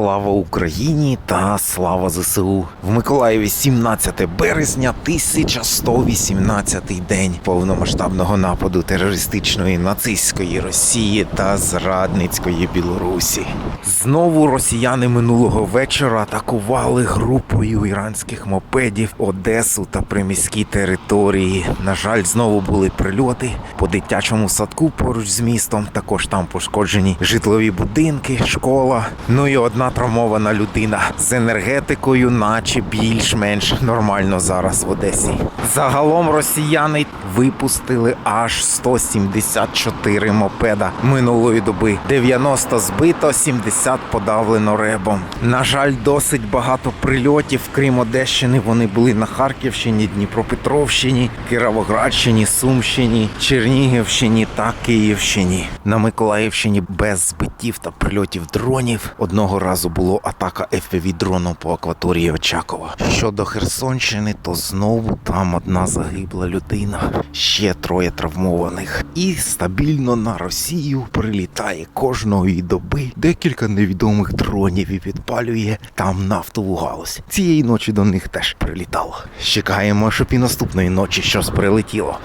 Слава Україні та слава ЗСУ. В Миколаєві 17 березня, 1118 день повномасштабного нападу терористичної нацистської Росії та зрадницької Білорусі. Знову росіяни минулого вечора атакували групою іранських мопедів Одесу та приміські території. На жаль, знову були прильоти по дитячому садку поруч з містом. Також там пошкоджені житлові будинки, школа. Ну і одна травмована людина з енергетикою, наче більш-менш нормально зараз в Одесі. Загалом росіяни випустили аж 174 мопеда минулої доби. 90 збито, 70 подавлено ребом. На жаль, досить багато прильотів. Крім Одещини, вони були на Харківщині, Дніпропетровщині, Кіровоградщині, Сумщині, Чернігівщині та Київщині. На Миколаївщині без збиттів та прильотів дронів. Одного разу було атака fpv дроном по акваторії Очакова. Щодо Херсонщини, то знову там одна загибла людина, ще троє травмованих. І стабільно на Росію прилітає кожної доби декілька невідомих дронів і підпалює там нафтову галузь. Цієї ночі до них теж прилітало. Чекаємо, щоб і наступної ночі щось прилетіло.